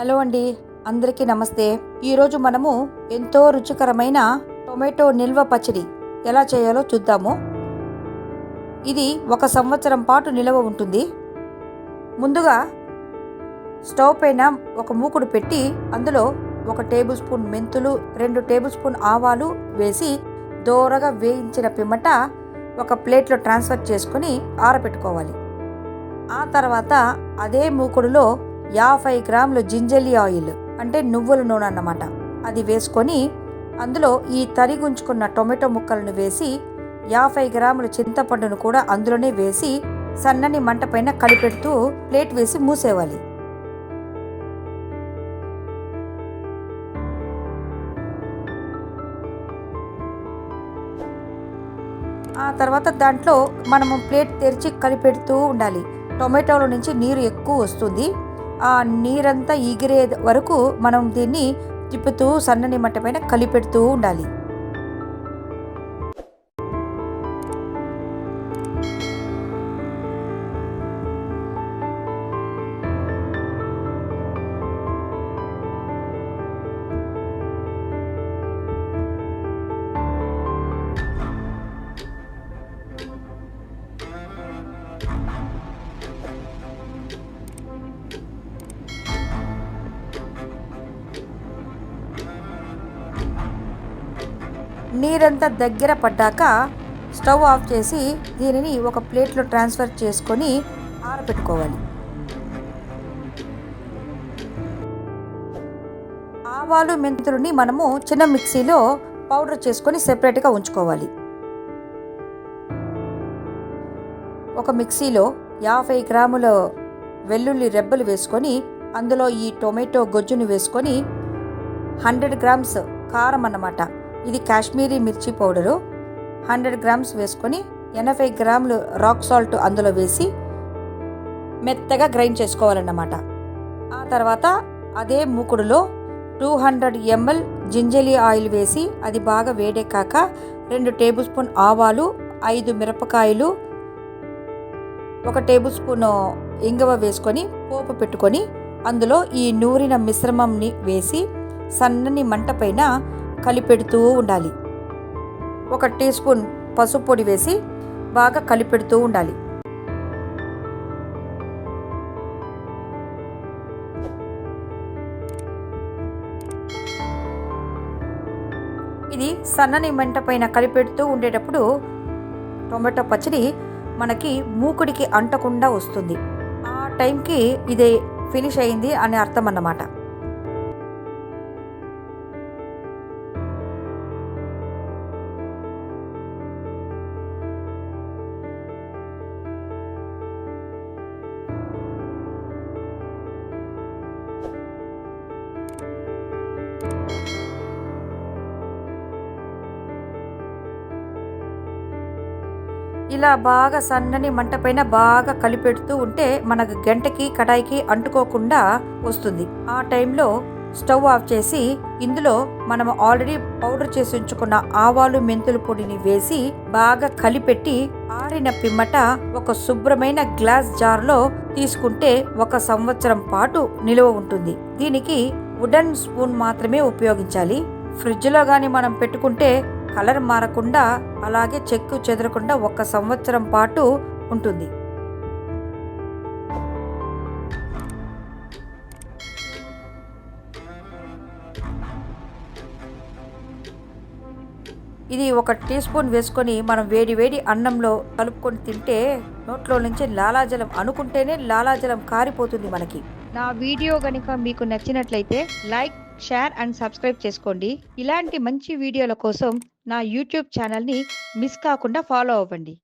Hello అండి అందరికీ నమస్తే. ఈరోజు మనము ఎంతో రుచికరమైన టొమాటో నిల్వ పచ్చడి ఎలా చేయాలో చూద్దాము. ఇది ఒక సంవత్సరం పాటు నిల్వ ఉంటుంది. ముందుగా స్టవ్ పైన ఒక మూకుడు పెట్టి అందులో ఒక టేబుల్ స్పూన్ మెంతులు రెండు టేబుల్ స్పూన్ ఆవాలు వేసి దోరగా వేయించిన పిమ్మట ఒక ప్లేట్లో ట్రాన్స్ఫర్ చేసుకొని ఆరబెట్టుకోవాలి ఆ తర్వాత అదే మూకుడులో యాభై గ్రాములు జింజలి ఆయిల్ అంటే నువ్వుల నూనె అన్నమాట. అది వేసుకొని అందులో ఈ తరిగుంచుకున్న టొమాటో ముక్కలను వేసి యాభై గ్రాముల చింతపండును కూడా అందులోనే వేసి సన్నని మంట పైన కలిపెడుతూ ప్లేట్ వేసి మూసేవాలి. ఆ తర్వాత దాంట్లో మనము ప్లేట్ తెరిచి కలిపెడుతూ ఉండాలి. టొమాటోల నుంచి నీరు ఎక్కువ వస్తుంది. ఆ నీరంతా ఎగిరే వరకు మనం దీన్ని తిప్పుతూ సన్నని మట్ట పైన కలిపెడుతూ ఉండాలి. నీరంతా దగ్గర పడ్డాక స్టవ్ ఆఫ్ చేసి దీనిని ఒక ప్లేట్లో ట్రాన్స్ఫర్ చేసుకొని ఆరబెట్టుకోవాలి. ఆవాలు మెంతులని మనము చిన్న మిక్సీలో పౌడర్ చేసుకొని సెపరేట్గా ఉంచుకోవాలి. ఒక మిక్సీలో యాభై గ్రాముల వెల్లుల్లి రెబ్బలు వేసుకొని అందులో ఈ టొమాటో గొజ్జును వేసుకొని హండ్రెడ్ గ్రామ్స్ కారం అన్నమాట. ఇది కాశ్మీరీ మిర్చి పౌడరు. హండ్రెడ్ గ్రామ్స్ వేసుకొని ఎనభై గ్రాములు రాక్ సాల్ట్ అందులో వేసి మెత్తగా గ్రైండ్ చేసుకోవాలన్నమాట. ఆ తర్వాత అదే మూకుడులో two hundred ML gingelly oil వేసి అది బాగా వేడెక్కాక రెండు టేబుల్ స్పూన్ ఆవాలు ఐదు మిరపకాయలు ఒక టేబుల్ స్పూన్ ఇంగవ వేసుకొని పోపు పెట్టుకొని అందులో ఈ నూరిన మిశ్రమంని వేసి సన్నని మంట పైన కలిపెడుతూ ఉండాలి. ఒక టీ స్పూన్ పసుపు పొడి వేసి బాగా కలిపెడుతూ ఉండాలి. ఇది సన్నని మంట పైన కలిపెడుతూ ఉండేటప్పుడు టొమాటో పచ్చడి మనకి మూకుడికి అంటకుండా వస్తుంది. ఆ టైంకి ఇదే ఫినిష్ అయింది అని అర్థం అన్నమాట ఇలా బాగా సన్నని మంట పైన బాగా కలిపెడుతూ ఉంటే మనకు గంటకి కడాయికి అంటుకోకుండా వస్తుంది. ఆ టైంలో స్టవ్ ఆఫ్ చేసి ఇందులో మనం ఆల్రెడీ పౌడర్ చేసి ఉంచుకున్న ఆవాలు మెంతుల పొడిని వేసి బాగా కలిపెట్టి ఆరిన పిమ్మట ఒక శుభ్రమైన గ్లాస్ జార్లో తీసుకుంటే ఒక సంవత్సరం పాటు నిలువ ఉంటుంది. దీనికి వుడెన్ స్పూన్ మాత్రమే ఉపయోగించాలి. ఫ్రిడ్జ్లో కానీ మనం పెట్టుకుంటే కలర్ మారకుండా అలాగే చెక్కు చెదరకుండా ఒక సంవత్సరం పాటు ఉంటుంది. ఇది ఒక టీ స్పూన్ వేసుకొని మనం వేడి వేడి అన్నంలో కలుపుకొని తింటే నోట్లో నుంచి లాలాజలం అనుకుంటేనే లాలాజలం కారిపోతుంది మనకి. నా వీడియో కనుక మీకు నచ్చినట్లయితే లైక్ షేర్ అండ్ సబ్స్క్రైబ్ చేసుకోండి. ఇలాంటి మంచి వీడియోల కోసం నా యూట్యూబ్ ఛానల్ని మిస్ కాకుండా ఫాలో అవ్వండి.